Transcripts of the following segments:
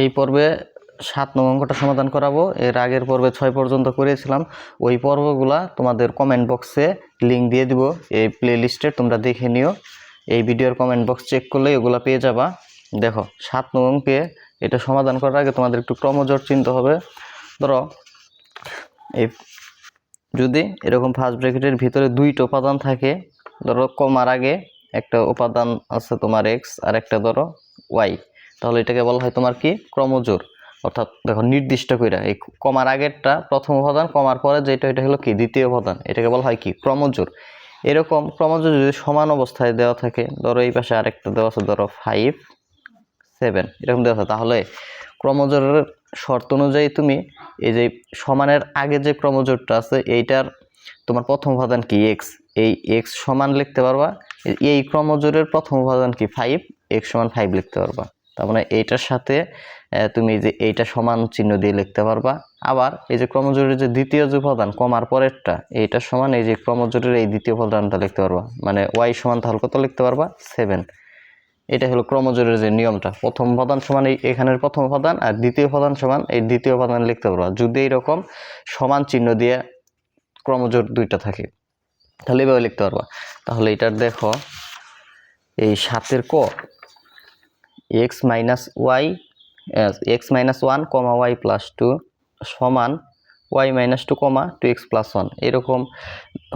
এই পর্বে সাত নং অঙ্কটা সমাধান করাবো। এর আগের পর্বে ছয় পর্যন্ত করেছিলাম। ওই পর্বগুলা তোমাদের কমেন্ট বক্সে লিঙ্ক দিয়ে দিব। এই প্লে লিস্টে তোমরা দেখে নিও। এই ভিডিওর কমেন্ট বক্স চেক করলে ওগুলা পেয়ে যাবা। দেখো, সাত নং অঙ্কে এটা সমাধান করার আগে তোমাদের একটু ক্রমজোর চিনতে হবে। ধরো, এই যদি এরকম ফার্স্ট ব্র্যাকেটের ভিতরে দুইটা উপাদান থাকে, ধরো, কমার আগে একটা উপাদান আছে তোমার এক্স আর একটা ধরো ওয়াই তাহলে এটাকে বলা হয় তোমার কি? ক্রমজোর। অর্থাৎ দেখো নির্দিষ্ট কইরা, এই কমার আগেরটা প্রথম উপাদান কমার পরে যেটা, এটা হলো কি? দ্বিতীয় উপাদান এটাকে বলা হয় কি? ক্রমজোর। এরকম ক্রমজোর যদি সমান অবস্থায় দেওয়া থাকে, ধরো এই পাশে আরেকটা দেওয়া আছে, ধরো ফাইভ সেভেন এরকম দেওয়া আছে, তাহলে ক্রমজোরের শর্ত অনুযায়ী তুমি এই যে সমানের আগে যে ক্রমজোরটা আছে, এইটার তোমার প্রথম উপাদান কি? এক্স এই এক্স সমান লিখতে পারবা, এই- এই ক্রমজোরের প্রথম উপাদান কি? ফাইভ এক্স সমান ফাইভ লিখতে পারবা। তার মানে এইটার সাথে তুমি যে এইটা সমান চিহ্ন দিয়ে লিখতে পারবা। আবার এই যে ক্রমজোরের যে দ্বিতীয় যে উপাদান, কমার পরেরটা, এইটা সমান এই যে ক্রমজোরের এই দ্বিতীয় উপাদানটা লিখতে পারবা। মানে ওয়াই সমান তাহলে কত লিখতে পারবা? সেভেন। এটা হলো ক্রমজোরের যে নিয়মটা। প্রথম উপাদান সমান এই এখানের প্রথম উপাদান আর দ্বিতীয় উপাদান সমান এই দ্বিতীয় উপাদান লিখতে পারবা। যদি এইরকম সমান চিহ্ন দিয়ে ক্রমজোর দুইটা থাকে, তাহলে এভাবে লিখতে পারবা। তাহলে এটার দেখো, এই সাতের ক x minus y x minus one comma y plus two সমান y minus two comma two x plus one. এরকম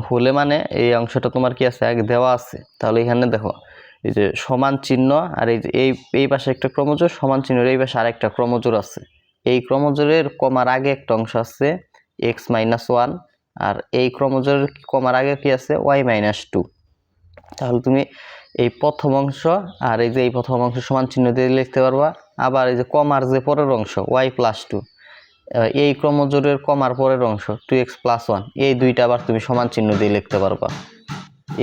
হলে মানে এই অংশটা তোমার কি আছে? আগে দেওয়া আছে। তাহলে এখানে দেখো, এই যে সমান চিহ্ন আর এই যে এই এই পাশে একটা ক্রমজোর সমান চিহ্নের এই পাশে আরেকটা ক্রমজোর আছে। এই ক্রমজোরের কমার আগে একটা অংশ আছে এক্স মাইনাস ওয়ান আর এই ক্রমজোরের কমার আগে কি আছে? Y minus two. তাহলে তুমি এই প্রথম অংশ আর এই যে এই প্রথম অংশ সমান চিহ্ন দিয়ে লিখতে পারবা। আবার এই যে কমার যে পরের অংশ ওয়াই প্লাস টু এই ক্রমজোরের কমার পরের অংশ টু এক্স প্লাস ওয়ান এই দুইটা আবার তুমি সমান চিহ্ন দিয়ে লিখতে পারবা।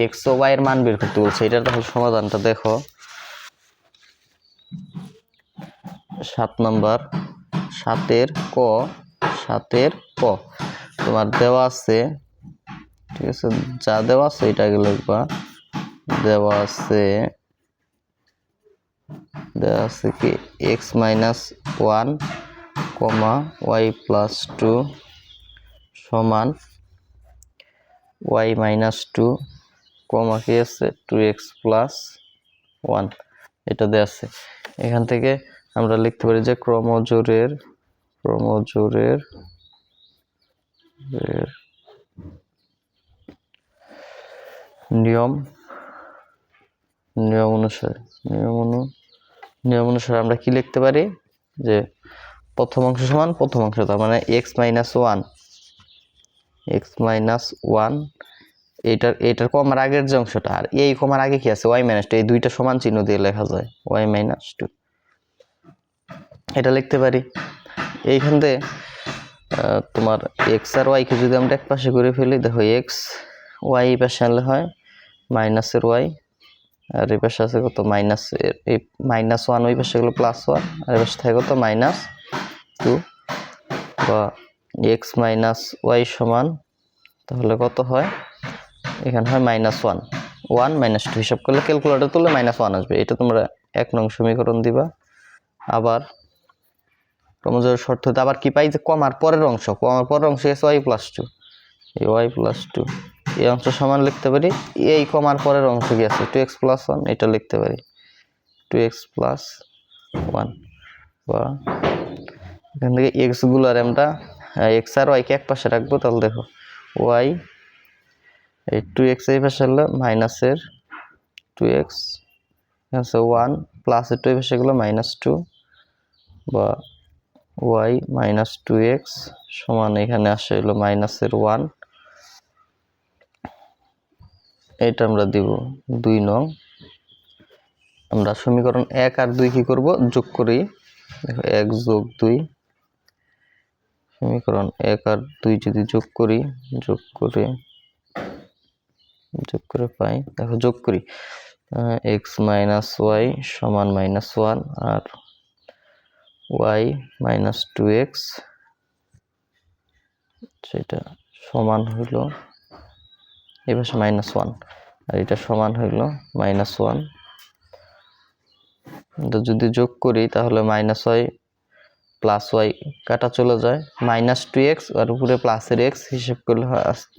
এক্স ও ওয়াইয়ের মান বের করতে বলছে, এটার তাহলে সমাধানটা দেখো। সাত নম্বর, সাতের ক সাতের ক, তোমার দেওয়া আছে, ঠিক আছে, যা দেওয়া আছে, এটা আগে লিখবা। দেওয়া আছে দেওয়া আছে কি? X minus one comma y plus two সমান ওয়াই মাইনাস টু কমা কি আছে? টু এক্স প্লাস ওয়ান এটা দেওয়া আছে। এখান থেকে আমরা লিখতে পারি যে ক্রমজোরের ক্রমজোরের নিয়ম নিয়ম অনুসারে নিয়ম অনু নিয়ম অনুসারে আমরা কি লিখতে পারি? যে প্রথম অংশ সমান প্রথম অংশ, তার মানে x minus one x minus one এইটার এইটার কমার আগের যে অংশটা, আর এই কমার আগে কি আছে? ওয়াই মাইনাস টু এই দুইটা সমান চিহ্ন দিয়ে লেখা যায় ওয়াই মাইনাস টু এটা লিখতে পারি। এইখান থেকে তোমার এক্স আর ওয়াইকে যদি আমরা এক পাশে করে ফেলি, দেখো এক্স ওয়াই পাশে আনলে হয় মাইনাসের ওয়াই আর এই পাশে আছে কত? মাইনাস এই মাইনাস ওয়ান ওই পাশে গেলো প্লাস ওয়ান আর এই পাশে থাকে কত? মাইনাস টু বা এক্স মাইনাস ওয়াই সমান, তাহলে কত হয়? এখানে হয় minus one one minus two হিসাব করলে ক্যালকুলেটর তুললে মাইনাস ওয়ান আসবে। এটা তোমরা এক নং সমীকরণ দিবা। আবার ক্রমজোর শর্ত আবার কি পাই? যে কমার পরের অংশ, কমার পরের অংশ এস ওয়াই প্লাস টু এই ওয়াই প্লাস টু এই অংশ সমান লিখতে পারি। এই কমার পরের অংশ কি আছে? টু এক্স প্লাস ওয়ান এটা লিখতে পারি। টু এক্স প্লাস ওয়ান বা এখান থেকে এক্সগুলো আর আমরা এক্স আর ওয়াইকে এক পাশে রাখব, তাহলে দেখো ওয়াই এই টু এক্স এই পাশে হলো মাইনাসের টু এক্স আছে ওয়ান প্লাসের টু এই পাশে গেলো মাইনাস টু বা ওয়াই মাইনাস টু এক্স সমান এখানে আসে হলো মাইনাসের ওয়ান এটা আমরা দিব দুই নং। আমরা সমীকরণ এক আর দুই কি করব? যোগ করি। দেখো, এক যোগ দুই। সমীকরণ এক আর দুই যদি যোগ করি, যোগ করে যোগ করে পাই। দেখো, যোগ করি। এক্স মাইনাস ওয়াই সমান মাইনাস ওয়ান আর ওয়াই মাইনাস টু এক্স সেটা সমান হইল এই পাশে মাইনাস ওয়ান আর এটা সমান হইল মাইনাস ওয়ান এটা যদি যোগ করি তাহলে মাইনাস ওয়াই প্লাস ওয়াই কাটা চলে যায়। মাইনাস টু এক্স আর উপরে প্লাসের এক্স হিসেব করলে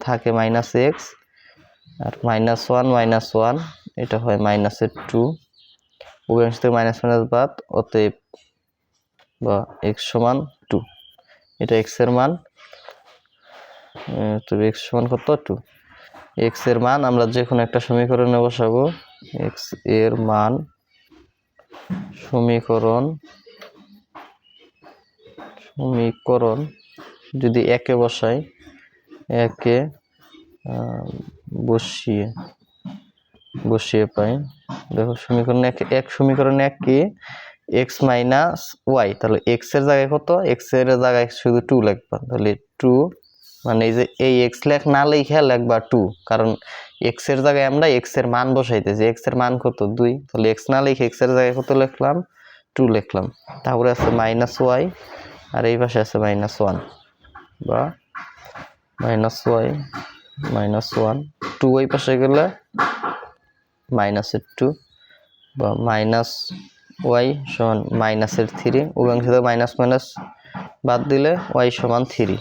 থাকে মাইনাস এক্স আর মাইনাস ওয়ান মাইনাস ওয়ান এটা হয় মাইনাসের টু উভয়াংশ থেকে মাইনাস মাইনাস বাদ, অতএব বা এক্স সমান টু এটা এক্সের মান। তবে এক্স সমান কত? টু এক্সের মান, আমরা যে কোনো একটা সমীকরণে বসাবো। এক্সের মান সমীকরণ সমীকরণ যদি একে বসাই, একে বসিয়ে বসিয়ে পাই। দেখো সমীকরণ এক এক সমীকরণ এক কি? এক্স মাইনাস ওয়াই তাহলে এক্সের জায়গায় কত? এক্সের জায়গায় শুধু টু লিখবা। তাহলে টু মানে এই যে এই এক্স লেখ না লিখে লিখবা টু কারণ এক্সের জায়গায় আমরা এক্সের মান বসাইতেছি। এক্সের মান কত? দুই। তাহলে এক্স না লিখে এক্সের জায়গায় কত লিখলাম? টু লিখলাম। তারপরে আছে মাইনাস ওয়াই আর এই পাশে আছে মাইনাস ওয়ান বা minus y minus one two ওই পাশে গেলে মাইনাসের টু বা মাইনাস ওয়াই সমান মাইনাসের থ্রি থেকে মাইনাস মাইনাস বাদ দিলে ওয়াই সমান থ্রি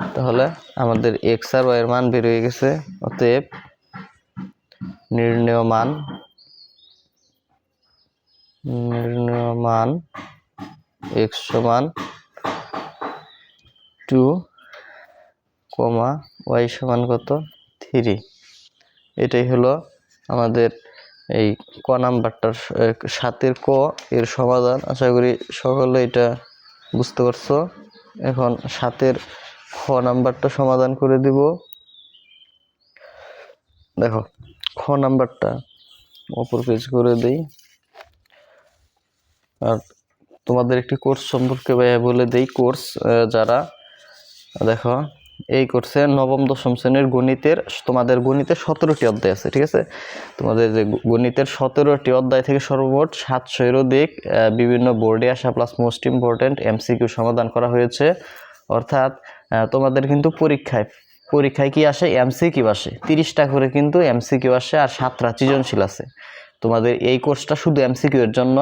তাহলে আমাদের এক্স আর ওয়াই এর মান বের হয়ে গেছে, অতএব নির্ণয় মান নির্ণয় মান এক্স সমান টু কমা ওয়াই সমান কত? থ্রি এটাই হলো আমাদের এই ক নাম্বারটার সাতের ক এর সমাধান। আশা করি সকলে এটা বুঝতে পারছ। এখন সাতের খ নাম্বারটা সমাধান করে দিব। দেখো, খ নাম্বারটা অপর পেজ করে দেই। আর তোমাদের একটি কোর্স সম্পর্কে বলে দেই। কোর্স যারা, দেখো, এই কোর্সে নবম, দশম শ্রেণির গণিতের, তোমাদের গণিতের সতেরোটি অধ্যায় আছে, ঠিক আছে? তোমাদের যে গণিতের সতেরোটি অধ্যায় থেকে সর্বমোট সাতশোর অধিক বিভিন্ন বোর্ডে আসা প্লাস মোস্ট ইম্পর্ট্যান্ট এমসিকিউ সমাধান করা হয়েছে। অর্থাৎ তোমাদের কিন্তু পরীক্ষায় পরীক্ষায় কি আসে? এমসি কিউ আসে। তিরিশটা করে কিন্তু এমসি কিউ আসে আর সাতটা সৃজনশীল আছে। তোমাদের এই কোর্সটা শুধু এমসিকিউ এর জন্য।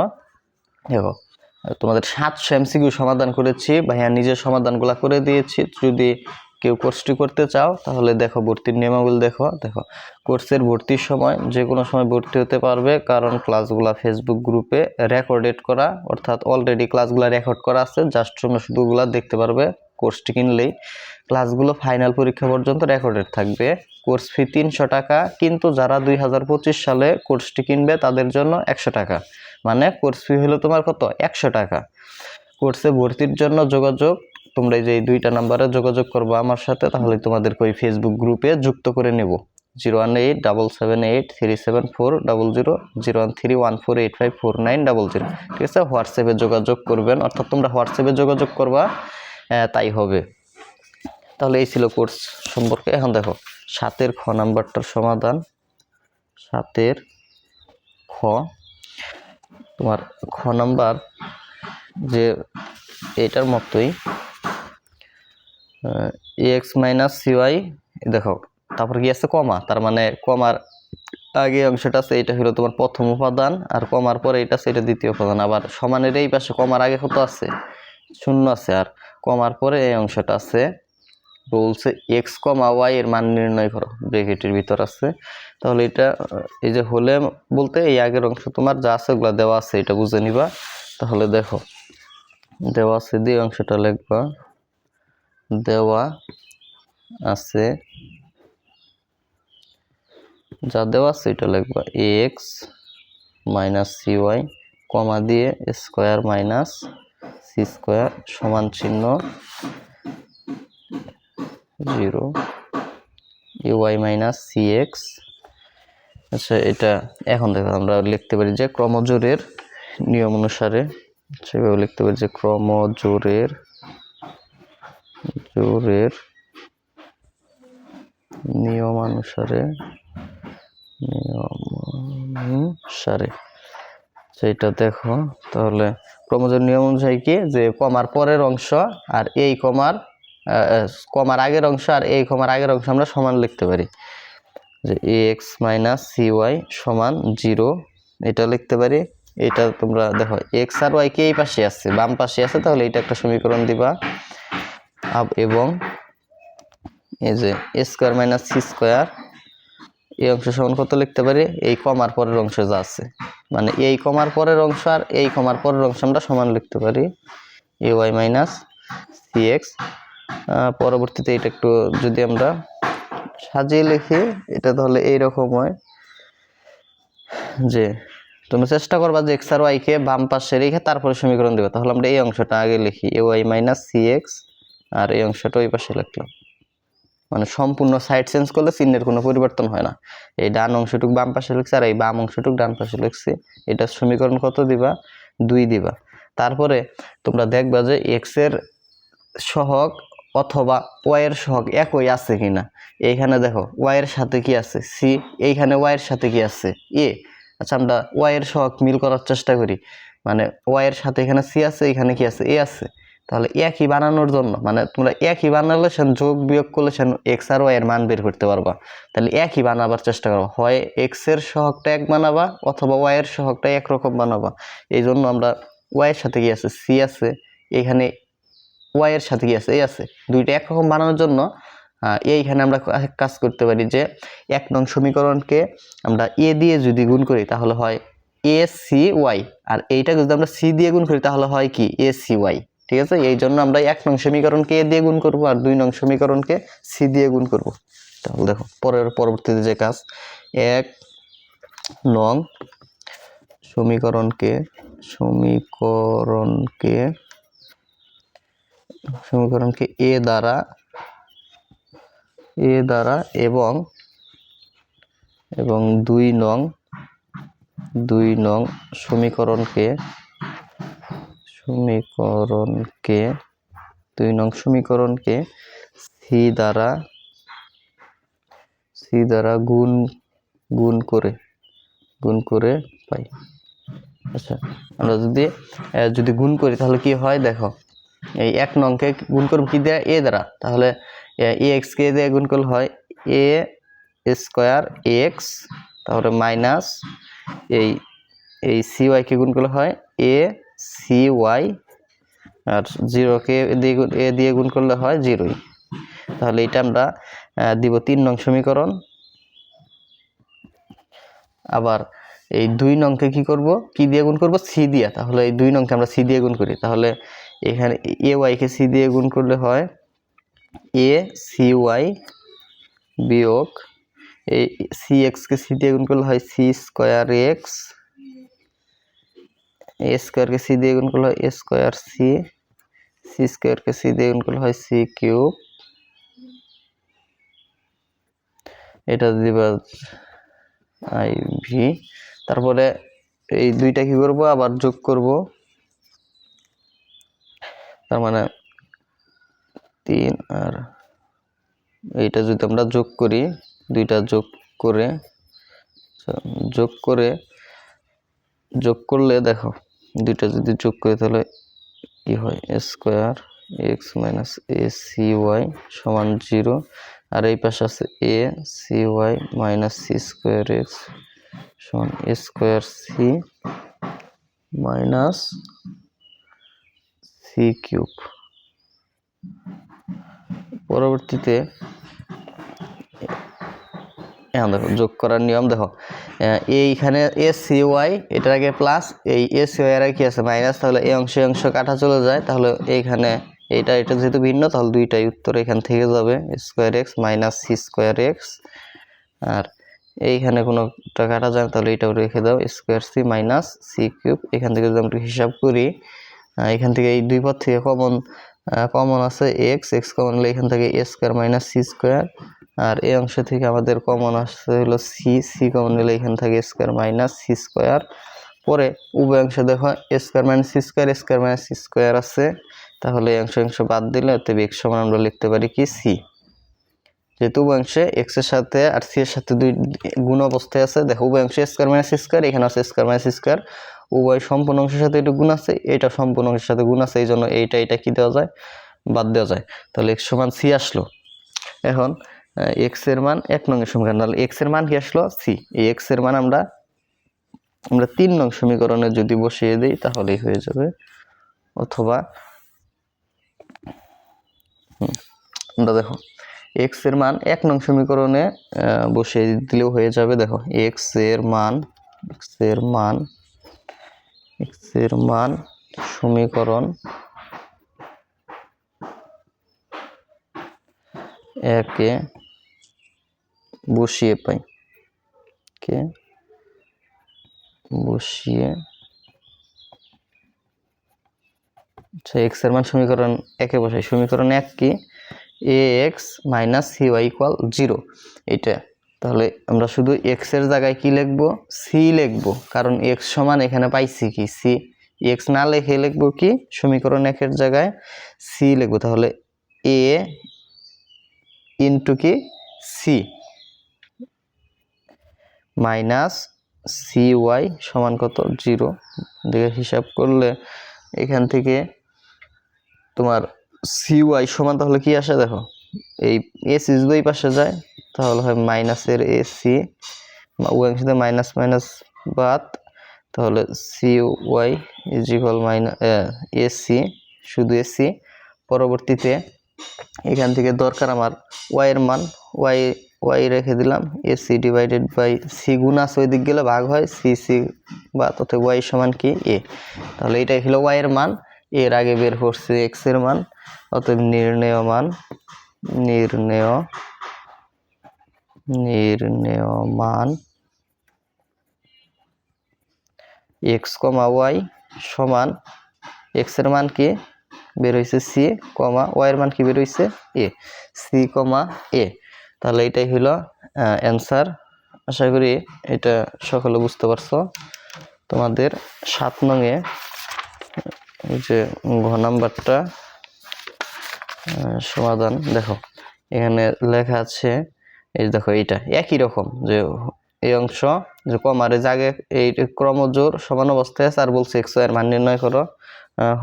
দেখো, তোমাদের সাতশো এমসিকিউ সমাধান করেছি, ভাইয়া নিজের সমাধানগুলো করে দিয়েছি। যদি কেউ কোর্সটি করতে চাও, তাহলে দেখো ভর্তির নিয়মাবলী দেখো। দেখো কোর্সের ভর্তির সময় যে কোনো সময় ভর্তি হতে পারবে, কারণ ক্লাসগুলো ফেসবুক গ্রুপে রেকর্ডেড করা, অর্থাৎ অলরেডি ক্লাসগুলো রেকর্ড করা আছে। জাস্ট তোমরা শুধু ওগুলা দেখতে পারবে। কোর্সটি কিনলেই ক্লাসগুলো ফাইনাল পরীক্ষা পর্যন্ত রেকর্ডেড থাকবে। কোর্স ফি তিনশো টাকা, কিন্তু যারা দুই হাজার পঁচিশ সালে কোর্সটি কিনবে তাদের জন্য একশো টাকা। মানে কোর্স ফি হলো তোমার কত? একশো টাকা। কোর্সে ভর্তির জন্য যোগাযোগ, তোমরা এই যে দুইটা নাম্বারে যোগাযোগ করব আমার সাথে, তাহলে তোমাদেরকে ওই ফেসবুক গ্রুপে যুক্ত করে নেব। Zero one eight double seven eight three seven four double zero zero one three one four eight five four nine double zero. ঠিক আছে? হোয়াটসঅ্যাপে যোগাযোগ করবেন, অর্থাৎ তোমরা হোয়াটসঅ্যাপে যোগাযোগ করবা। তাই হবে। তাহলে এই ছিল কোর্স সম্পর্কে। এখন দেখো, সাতের খ নাম্বারটার সমাধান। সাতের খ। তোমার খ নাম্বার যে এটার মতোই এক্স মাইনাস সিওয়াই দেখো, তারপর কি আছে? কমা, তার মানে কমার আগে অংশটা আছে, এটা হলো তোমার প্রথম উপাদান, আর কমার পরে এটা আছে, এটা দ্বিতীয় উপাদান। আবার সমানের এই পাশে কমার আগে কত আছে? শূন্য আছে। আর কমার পরে এই অংশটা আছে। বলছে এক্স কমা ওয়াই এর মান নির্ণয় করো ব্রেকেটের ভিতর আছে। তাহলে এটা, এই যে হলে বলতে এই আগের অংশ তোমার যা আছে ওগুলো দেওয়া আছে, এটা বুঝে নিবা। তাহলে দেখো, দেওয়া আছে দিয়ে অংশটা লিখবা। দেওয়া আছে, যা দেওয়া আছে এটা লিখবা x minus c y comma দিয়ে স্কোয়ার মাইনাস সি স্কোয়ার সমান চিহ্ন জিরো। ইউআই মাইনাস সি এক্স। আচ্ছা এটা এখন দেখো, আমরা লিখতে পারি যে ক্রমজোরের নিয়ম অনুসারে সেভাবে লিখতে পারি যে ক্রমজোরের জোরের নিয়মানুসারে নিয়ম অনুসারে। সেইটা দেখো। তাহলে ক্রমজোর নিয়ম অনুযায়ী কি? যে কমার পরের অংশ আর এই কমার কমার আগের অংশ আর এই কমার আগের অংশ আমরা সমান লিখতে পারি। যে a x minus c y সমান জিরো এটা লিখতে পারি। এটা তোমরা দেখো এক্স আর ওয়াই কে এই পাশে আছে? বাম পাশে আছে, তাহলে এটা একটা সমীকরণ দিবা। এবং এই যে a square minus c square এই অংশ সমান কত লিখতে পারি? এই কমার পরের অংশ যা আছে। মানে এই কমার পরের অংশ আর এই কমার পরের অংশ আমরা সমান লিখতে পারি। A y minus c x পরবর্তীতে এটা একটু যদি আমরা সাজিয়ে লিখি, এটা তাহলে এইরকম হয় যে তুমি চেষ্টা করবা যে এক্স আর ওয়াইকে বাম পাশে রেখে তারপরে সমীকরণ দেবে। তাহলে আমরা এই অংশটা আগে লিখি, a y minus c x আর এই অংশটা ওই পাশে লিখলাম। মানে সম্পূর্ণ সাইড চেঞ্জ করলে চিহ্নের কোনো পরিবর্তন হয় না। এই ডান অংশটুক বাম পাশে লিখছি আর এই বাম অংশটুক ডান পাশে লিখছি। এটা সমীকরণ কত দিবা? দুই দিবা। তারপরে তোমরা দেখবা যে এক্সের সহগ অথবা ওয়াই এর সহগ একই আছে কিনা। এইখানে দেখো ওয়াইয়ের সাথে কি আছে? সি এইখানে ওয়াইয়ের সাথে কি আছে? এ আচ্ছা আমরা ওয়াইয়ের সহগ মিল করার চেষ্টা করি। মানে ওয়াইয়ের সাথে এখানে সি আছে, এখানে কি আছে? এ আছে। তাহলে একই বানানোর জন্য মানে তোমরা একই বানালে সেন যোগ বিয়োগ করলে সেন এক্স আর ওয়াই এর মান বের করতে পারবা। তাহলে একই বানাবার চেষ্টা করো, হয় এক্সের সহগটা এক বানাবা অথবা ওয়াই এর সহগটা একরকম বানাবা। এই জন্য আমরা ওয়াই এর সাথে কি আছে? সি আছে। এখানে ওয়াই এর সাথে কি আছে? এ আছে। দুইটা একরকম বানানোর জন্য এইখানে আমরা কাজ করতে পারি যে এক নং সমীকরণকে আমরা এ দিয়ে যদি গুণ করি তাহলে হয় এ সি ওয়াই আর এইটাকে যদি আমরা সি দিয়ে গুণ করি তাহলে হয় কি? এ সি ওয়াই ঠিক আছে? এই জন্য আমরা এক নং সমীকরণকে এ দিয়ে গুণ করব আর দুই নং সমীকরণকে সি দিয়ে গুণ করব। তাহলে দেখো, পরের পরবর্তীতে যে কাজ, এক নং সমীকরণকে সমীকরণকে সমীকরণকে এ দ্বারা এ দ্বারা এবং এবং দুই নং দুই নং সমীকরণকে সমীকরণকে, দুই নং সমীকরণকে সি দ্বারা সি দ্বারা গুণ গুণ করে গুণ করে পাই। আচ্ছা আমরা যদি যদি গুণ করি তাহলে কি হয় দেখো, এই এক নংকে গুণ করব কি দেয়া? এ দ্বারা। তাহলে এ এক্স কে দিয়ে গুণ করলে হয় এ স্কোয়ার এক্স তারপরে মাইনাস এই এই সি ওয়াইকে গুণ করলে হয় এ সি ওয়াই আর জিরোকে দিয়ে এ দিয়ে গুণ করলে হয় জিরোই তাহলে এটা আমরা দিব তিন নং সমীকরণ। আবার এই দুই নংকে কি করব? কি দিয়ে গুণ করব? সি দিয়ে। তাহলে এই দুই নংকে আমরা সি দিয়ে গুণ করি। তাহলে এখানে এ ওয়াইকে সি দিয়ে গুণ করলে হয় এ সি ওয়াই বিয়োগ, এই সি এক্সকে সি দিয়ে গুণ করলে হয় সি স্কোয়ার এক্স এ স্কোয়ারকে সি দিয়ে গুণ করলে হয় এ স্কোয়ার সি সি স্কোয়ারকে সি দিয়ে গুণ করলে হয় সি কিউব এটা দিবা আই ভি তারপরে এই দুইটা কি করব? আবার যোগ করব। তার মানে তিন আর এইটা যদি আমরা যোগ করি, দুইটা যোগ করে যোগ করে, যোগ করলে দেখো দুইটা যদি যোগ করি তাহলে কি হয়? Square x minus a c y সমান জিরো আর এই পাশে আছে a c y minus c square x সমান a square c minus c cube পরবর্তীতে দেখো, যোগ করার নিয়ম, দেখো এইখানে এস সি ওয়াই এটার আগে প্লাস এই এস সি ওয়াই কি আছে? মাইনাস তাহলে এই অংশ অংশ কাটা চলে যায়। তাহলে এইখানে এইটা, এটা যেহেতু ভিন্ন, তাহলে দুইটাই উত্তর এখান থেকে যাবে। Square x minus c square x আর এইখানে কোনোটা কাটা যায় তাহলে এটাও রেখে দাও। Square c minus c cube এখান থেকে যদি আমরা হিসাব করি এখান থেকে এই দুই পথ থেকে কমন কমন আছে এক্স এক্স কমন হলে এখান থেকে a square minus c square আর এই অংশ থেকে আমাদের কমন আসছে হলো সি সি কমন নিলে এখান থেকে স্কোয়ার মাইনাস সি স্কোয়ার পরে উভয় অংশ দেখো square minus c square square minus c square আছে, তাহলে এই অংশ অংশ বাদ দিলে অতএব এক্স সমান আমরা লিখতে পারি কি? সি যেহেতু উভয় অংশে এক্সের সাথে আর সি এর সাথে দুই গুণ অবস্থায় আছে, দেখো অংশে স্কোয়ার মাইনাস স্কোয়ার এখানে আছে স্কোয়ার মাইনাস স্কোয়ার উভয় সম্পূর্ণ অংশের সাথে একটু গুণ আছে, এটা সম্পূর্ণ অংশের সাথে গুণ আছে, এই জন্য এইটা, এটা কি দেওয়া যায়? বাদ দেওয়া যায়। তাহলে এক্স সমান সি আসলো। এখন এক্সের মান এক নং সমীকরণ। তাহলে এক্সের মান কি আসলো? সি এই এক্সের মান আমরা আমরা তিন নং সমীকরণে যদি বসিয়ে দিই, তাহলেই হয়ে যাবে। অথবা আমরা দেখো এক্সের মান এক নং সমীকরণে বসিয়ে দিলেও হয়ে যাবে। দেখো এক্সের মান এক্সের মান এক্সের মান সমীকরণ একে বসিয়ে পাই। কে? বসিয়ে আচ্ছা এক্সের মান সমীকরণ একে বসাই। সমীকরণ এক কি? A x minus c y equal zero এটা তাহলে আমরা শুধু এক্সের জায়গায় কি লিখব? সি লিখব। কারণ এক্স সমান এখানে পাইছি কি? সি এক্স না লিখে লিখব কি? সমীকরণ একের জায়গায় সি লিখব। তাহলে এ ইন্টু কি? সি মাইনাস সি ওয়াই সমান কত? জিরো দিকে হিসাব করলে এখান থেকে তোমার সি ওয়াই সমান তাহলে কি আসে দেখো? এই এস যদি এই পাশে যায় তাহলে হয় মাইনাসের এ সি উভয়ের সাথে মাইনাস মাইনাস বাদ, তাহলে c y is equal minus a c শুধু এ সি পরবর্তীতে এখান থেকে দরকার আমার ওয়াইয়ের মান ওয়াই ওয়াই রেখে দিলাম a c divided by c গুণ ওই দিক গেলে ভাগ হয় সি সি বা তথা ওয়াই সমান কি? এ তাহলে এটাই হলো ওয়াই এর মান, এর আগে বের করছে এক্সের মান, অতএব নির্ণেয় মান, নির্ণেয় নির্ণেয় মান এক্স কমা ওয়াই সমান এক্সের মান কি? বের হয়েছে সি কমা ওয়াই এর মান কি বের হয়েছে এ সি কমা এ তাহলে এটাই হলো অ্যান্সার আশা করি এটা সকলে বুঝতে পারছ। তোমাদের সাত নঙে যে ঘ নাম্বারটা সমাধান। দেখো, এখানে লেখা আছে এই দেখো এইটা, একই রকম যে এই অংশ, যে কম কমারে জাগে এই ক্রমজোর সমান অবস্থায় আছে, আর বলছে এক্সের মান নির্ণয় করো।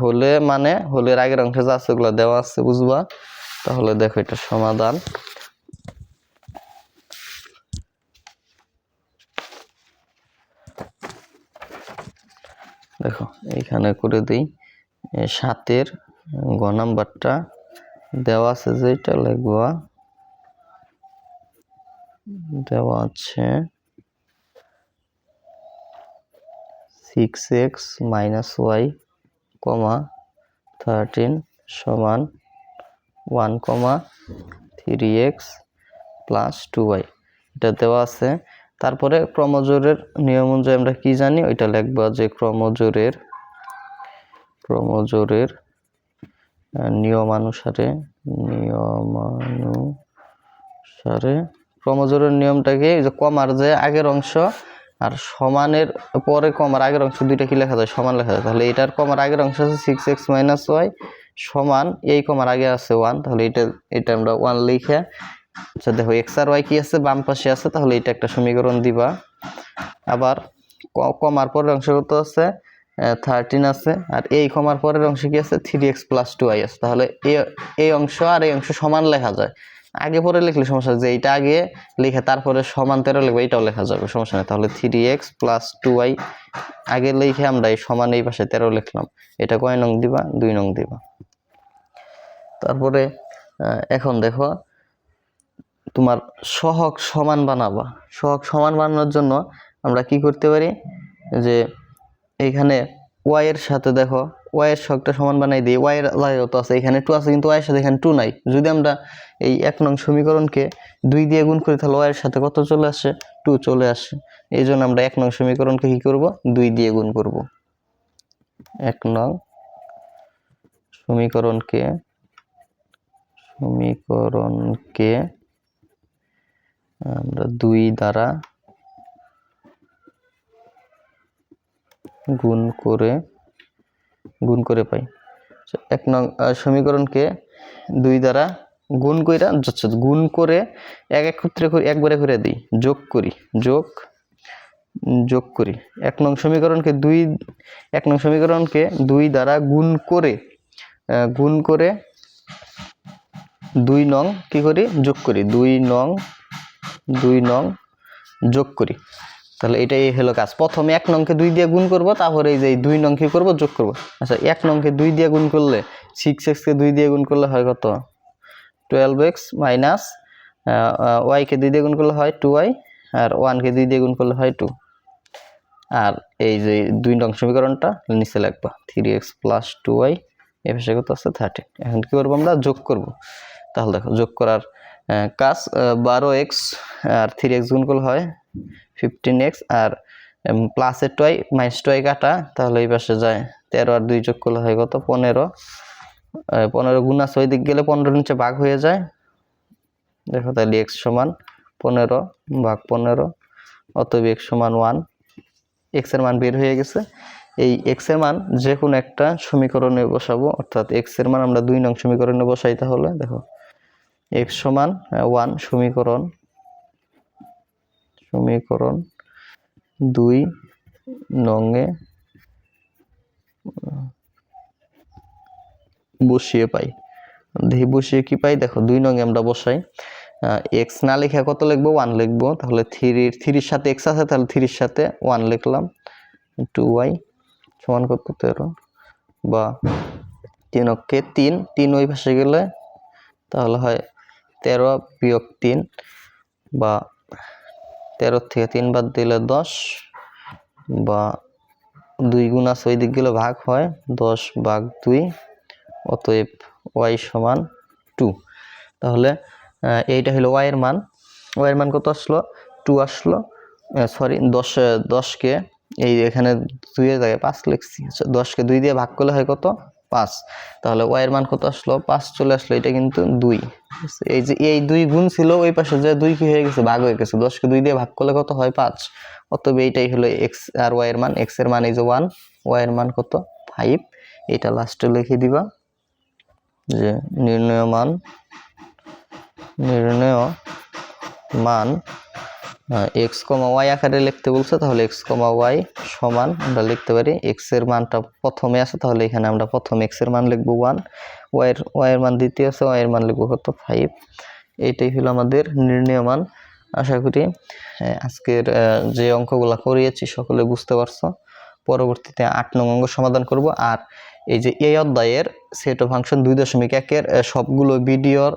হলে মানে হলের আগের অংশে যা আছে ওগুলো দেওয়া আছে, বুঝবা? তাহলে দেখো এটা সমাধান। দেখো, এইখানে করে দিই। সাতের গ নাম্বারটা দেওয়া আছে যেটা লিখবা দেওয়া আছে। Six x minus y comma thirteen সমান one comma three x plus two y এটা দেওয়া আছে। তারপরে ক্রমজোরের নিয়ম অনুযায়ী আমরা কি জানি? ওইটা লিখবা যে ক্রমজোরের ক্রমজোরের নিয়মানুসারে নিয়মানুসারে ক্রমজোরের নিয়মটাকে যে কমার যে আগের অংশ আর সমানের পরে কমার আগের অংশ দুইটা কি লেখা যায়? সমান লেখা যায়। তাহলে এটার কমার আগের অংশ আছে সিক্স এক্স মাইনাস ওয়াই সমান এই কমার আগে আছে ওয়ান তাহলে এটা এটা আমরা ওয়ান লিখে আচ্ছা দেখো এক্স আর ওয়াই কি আছে? বাম পাশে আছে। তাহলে এটা একটা সমীকরণ দিবা। আবার কমার পরের অংশ কত আছে? থার্টিন আছে। আর এই কমার পরের অংশ কি আছে? Three x plus two y আছে। তাহলে এই অংশ আর এই অংশ সমান লেখা যায়। আগে পরে লিখলে সমস্যা যে এইটা আগে লিখে তারপরে সমান তেরো লিখবে এটাও লেখা যাবে, সমস্যা নেই। তাহলে three x plus two y আগে লিখে আমরা এই সমান এই পাশে তেরো লিখলাম, এটা কয় নং দিবা? দুই নং দিবা। তারপরে এখন দেখো, তোমার সহক সমান বানাবা। সহক সমান বানানোর জন্য আমরা কি করতে পারি? যে এইখানে ওয়াই এর সাথে দেখো ওয়াই এর সহগটা সমান বানাই দিই। ওয়াই এর জায়গায় তো আছে, এখানে টু আছে, কিন্তু ওয়াই এর সাথে এখানে টু নাই। যদি আমরা এই এক নং সমীকরণকে দুই দিয়ে গুণ করি, তাহলে ওয়াইয়ের সাথে কত চলে আসে? টু চলে আসে। এই জন্য আমরা এক নং সমীকরণকে কী করব? দুই দিয়ে গুণ করব। এক নং সমীকরণকে সমীকরণকে আমরা দুই দ্বারা গুণ করে গুণ করে পাই। এক নং সমীকরণকে দুই দ্বারা গুণ কইরা গুণ করে এক এক ক্ষেত্রে করে একবারে করে দিই। যোগ করি, যোগ যোগ করি। এক নং সমীকরণকে দুই, এক নং সমীকরণকে দুই দ্বারা গুণ করে গুণ করে দুই নং কি করি? যোগ করি। দুই নং দুই নং যোগ করি। তাহলে এটাই হলো কাজ। প্রথমে এক নংকে দুই দিয়ে গুণ করব, তারপরে এই যে দুই নংকে করব, যোগ করব। আচ্ছা এক নংকে দুই দিয়ে গুণ করলে সিক্স এক্সকে দুই দিয়ে গুণ করলে হয় কত? টুয়েলভ এক্স মাইনাস ওয়াইকে দুই দিয়ে গুণ করলে হয় টু ওয়াই আর ওয়ানকে দুই দিয়ে গুণ করলে হয় টু আর এই যে দুই নং সমীকরণটা নিচে লাগবা three x plus two y এ পাশে কত আছে? থার্টিন এখন কী করব আমরা? যোগ করব। তাহলে দেখো, যোগ করার কাজ বারো এক্স আর থ্রি এক্স গুণ করলে হয় ফিফটিন এক্স আর প্লাসের টয় মাইনাস টয় কাটা, তাহলে এই পাশে যায় তেরো আর দুই যোগ করলে হয় কত? পনেরো। পনেরো গুণা ছয় দিক গেলে পনেরো নিচে ভাগ হয়ে যায়। দেখো তাহলে এক্স সমান পনেরো ভাগ পনেরো, অতএব এক্স সমান ওয়ান এক্সের মান বের হয়ে গেছে। এই এক্সের মান যে কোনো একটা সমীকরণে বসাবো, অর্থাৎ এক্সের মান আমরা দুই নং সমীকরণে বসাই তাহলে, দেখো। এক্স সমান ওয়ান সমীকরণ। সমীকরণ দুই নঙে বসিয়ে পাই। দেখি বসিয়ে কি পাই? দেখো, দুই নঙে আমরা বসাই। এক্স না লিখে কত লিখব? ওয়ান লিখব। তাহলে থ্রির থ্রির সাথে এক্স আছে, তাহলে থ্রির সাথে ওয়ান লিখলাম। টু ওয়াই সমান কত? তেরো। বা তিন অক্ষে তিন। তিন ওই পাশে গেলে তাহলে হয় তেরো বিয়োগ তিন। বা তেরো থেকে তিন বাদ দিলে দশ বা দুই গুণা ছয় দিক গেলে ভাগ হয়, দশ ভাগ দুই, অতএব ওয়াই সমান টু। তাহলে এইটা হলো ওয়াইয়ের মান। ওয়াইয়ের মান কত আসলো? টু আসলো। সরি দশ, দশকে এই এখানে দুইয়ের জায়গায় পাঁচ লিখছি। আচ্ছা দশকে দুই দিয়ে ভাগ করলে হয় কত? পাঁচ। তাহলে ওয়াইয়ের মান কত আসলো? পাঁচ চলে আসলো, এটা কিন্তু দুই। এই যে, এই দুই গুণ ছিল, ওই পাশে যে দুই কি হয়ে গেছে? ভাগ হয়ে গেছে। দশকে দুই দিয়ে ভাগ করলে কত হয়? পাঁচ। অতএব এইটাই হলো এক্স আর ওয়াইয়ের মান। এক্সের মান এই যে ওয়ান ওয়াইয়ের মান কত? ফাইভ এটা লাস্টে লিখে দিবা যে নির্ণয় মান নির্ণয় মান এক্স কমা ওয়াই আকারে লিখতে বলছে তাহলে এক্স কমা ওয়াই সমান আমরা লিখতে পারি এক্সের মানটা প্রথমে আছে তাহলে এখানে আমরা প্রথম এক্সের মান লিখব ওয়ান ওয়াইয়ের ওয়াইয়ের মান দ্বিতীয় আছে ওয়াইয়ের মান লিখব কত? ফাইভ এইটাই হলো আমাদের নির্ণয় মান আশা করি আহ, আজকের যে অঙ্কগুলো করিয়েছি সকলে বুঝতে পারছ। পরবর্তীতে আট নং অঙ্ক সমাধান করব আর এই যে এই অধ্যায়ের সেট ফাংশন দুই দশমিক একের সবগুলো ভিডিওর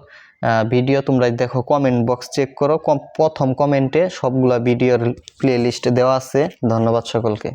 ভিডিও তোমরা দেখো কমেন্ট বক্স চেক করো। প্রথম কমেন্টে সবগুলা ভিডিওর প্লে লিস্টে দেওয়া আছে। ধন্যবাদ সকলকে।